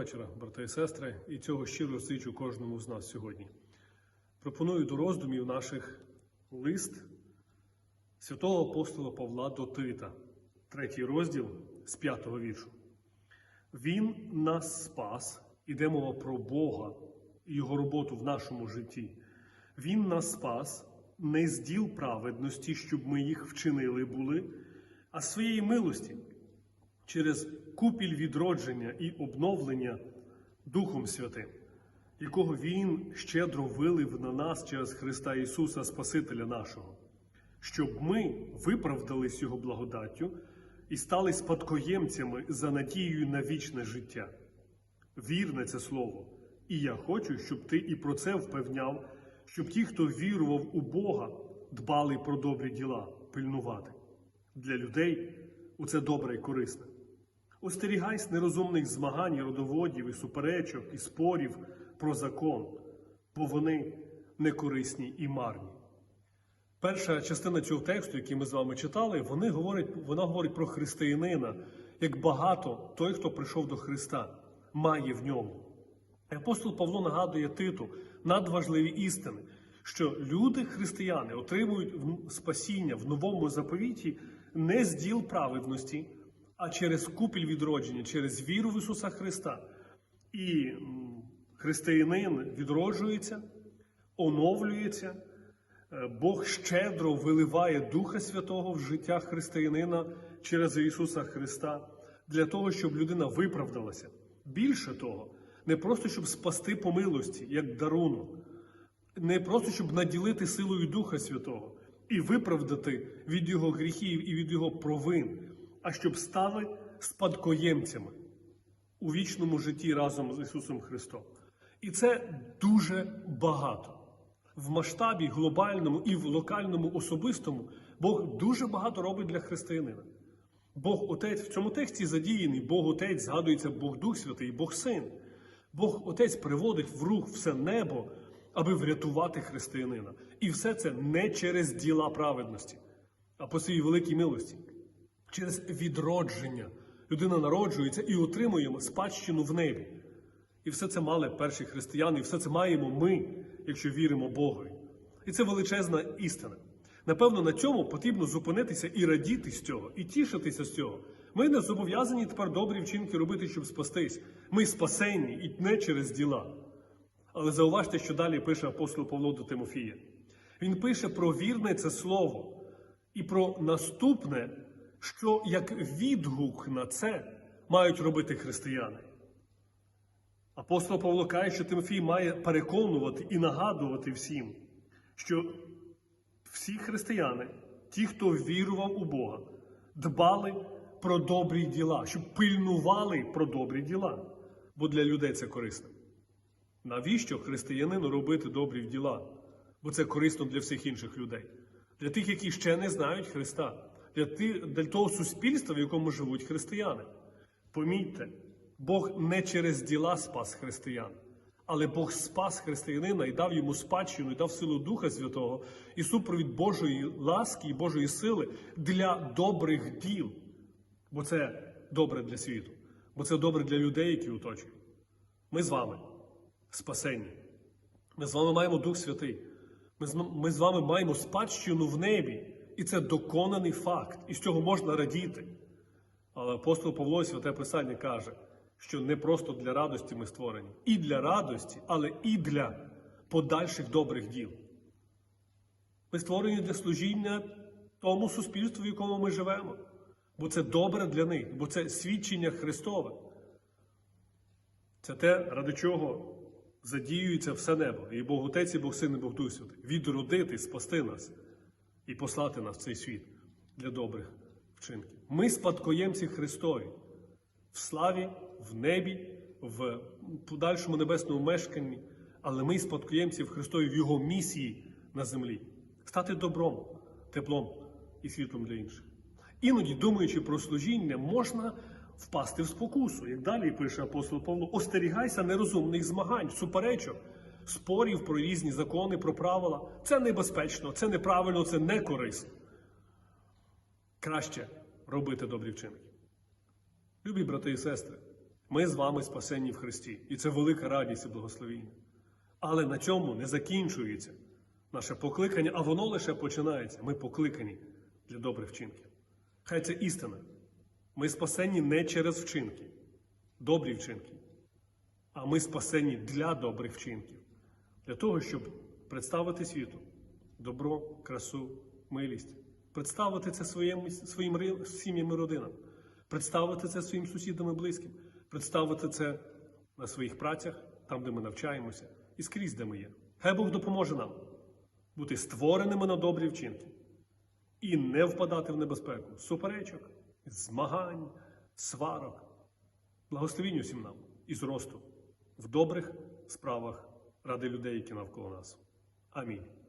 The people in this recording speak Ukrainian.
вечора, брати і сестри, і цього щиро зичу кожному з нас сьогодні. Пропоную до роздумів наших лист святого апостола Павла до Тита, третій розділ з п'ятого віршу. Він нас спас, іде мова про Бога і Його роботу в нашому житті. Він нас спас не з діл праведності, щоб ми їх вчинили були, а з своєї милості через купіль відродження і обновлення Духом Святим, якого Він щедро вилив на нас через Христа Ісуса, Спасителя нашого, щоб ми виправдались Його благодаттю і стали спадкоємцями за надією на вічне життя. Вірне це слово, і я хочу, щоб ти і про це впевняв, щоб ті, хто вірував у Бога, дбали про добрі діла, пильнувати. Для людей у це добре і корисне. Остерігайся нерозумних змагань, і родоводів, і суперечок, і спорів про закон, бо вони некорисні і марні. Перша частина цього тексту, який ми з вами читали, вони говорять, вона говорить про християнина, як багато той, хто прийшов до Христа, має в ньому. Апостол Павло нагадує Титу надважливі істини, що люди, християни, отримують спасіння в новому заповіті не з діл праведності, а через купіль відродження, через віру в Ісуса Христа. І християнин відроджується, оновлюється. Е, Бог щедро виливає Духа Святого в життя християнина через Ісуса Христа для того, щоб людина виправдалася. Більше того, не просто щоб спасти по милості, як дарунок, не просто щоб наділити силою Духа Святого і виправдати від його гріхів і від його провин, а щоб стали спадкоємцями у вічному житті разом з Ісусом Христом. І це дуже багато. В масштабі глобальному і в локальному особистому Бог дуже багато робить для християнина. Бог Отець в цьому тексті задіяний, Бог Отець згадується Бог Дух Святий, Бог Син. Бог Отець приводить в рух все небо, аби врятувати християнина. І все це не через діла праведності, а по своїй великій милості, через відродження. Людина народжується і отримує спадщину в небі. І все це мали перші християни, і все це маємо ми, якщо віримо Богові. І це величезна істина. Напевно, на цьому потрібно зупинитися і радіти з цього, і тішитися з цього. Ми не зобов'язані тепер добрі вчинки робити, щоб спастись. Ми спасені і не через діла. Але зауважте, що далі пише апостол Павло до Тимофія. Він пише про вірне це слово і про наступне, що як відгук на це мають робити християни. Апостол Павло каже, що Тимофій має переконувати і нагадувати всім, що всі християни, ті, хто вірував у Бога, дбали про добрі діла, щоб пильнували про добрі діла, бо для людей це корисно. Навіщо християнину робити добрі діла? Бо це корисно для всіх інших людей, для тих, які ще не знають Христа, для, того суспільства, в якому живуть християни. Помітьте, Бог не через діла спас християн, але Бог спас християнина і дав йому спадщину, і дав силу Духа Святого і супровід Божої ласки і Божої сили для добрих діл. Бо це добре для світу, бо це добре для людей, які оточують. Ми з вами спасені. Ми з вами маємо Дух Святий. Ми з, ми з вами маємо спадщину в небі. І це доконаний факт. І з цього можна радіти. Але апостол Павло Святе Писання каже, що не просто для радості ми створені, і для радості, але і для подальших добрих діл. Ми створені для служіння тому суспільству, в якому ми живемо. Бо це добре для них, бо це свідчення Христове. Це те, ради чого задіюється все небо. І Бог Отець, і Бог Син, і Бог Дух Святий. Відродити, спасти нас і послати нас в цей світ для добрих вчинків. Ми спадкоємці Христові в славі, в небі, в подальшому небесному мешканні, але ми спадкоємці в Христові в Його місії на землі. Стати добром, теплом і світлом для інших. Іноді, думаючи про служіння, можна впасти в спокусу. Як далі пише апостол Павло, остерігайся нерозумних змагань, суперечок, спорів про різні закони, про правила. Це небезпечно, це неправильно, це не корисно. Краще робити добрі вчинки. Любі брати і сестри, Ми з вами спасені в Христі, і це велика радість і благословіння. Але на цьому не закінчується наше покликання, а воно лише починається. Ми покликані для добрих вчинків. Хай це істина. Ми спасені не через вчинки, добрі вчинки, а ми спасені для добрих вчинків, для того, щоб представити світу. Добро, красу, милість, представити це своїм, своїм сім'ям і родинам, представити це своїм сусідам і близьким, представити це на своїх працях, там, де ми навчаємося, і скрізь, де ми є. Хай Бог допоможе нам бути створеними на добрі вчинки і не впадати в небезпеку. Суперечок, змагань, сварок. Благословінь усім нам і зросту в добрих справах ради людей, які навколо нас. Амінь.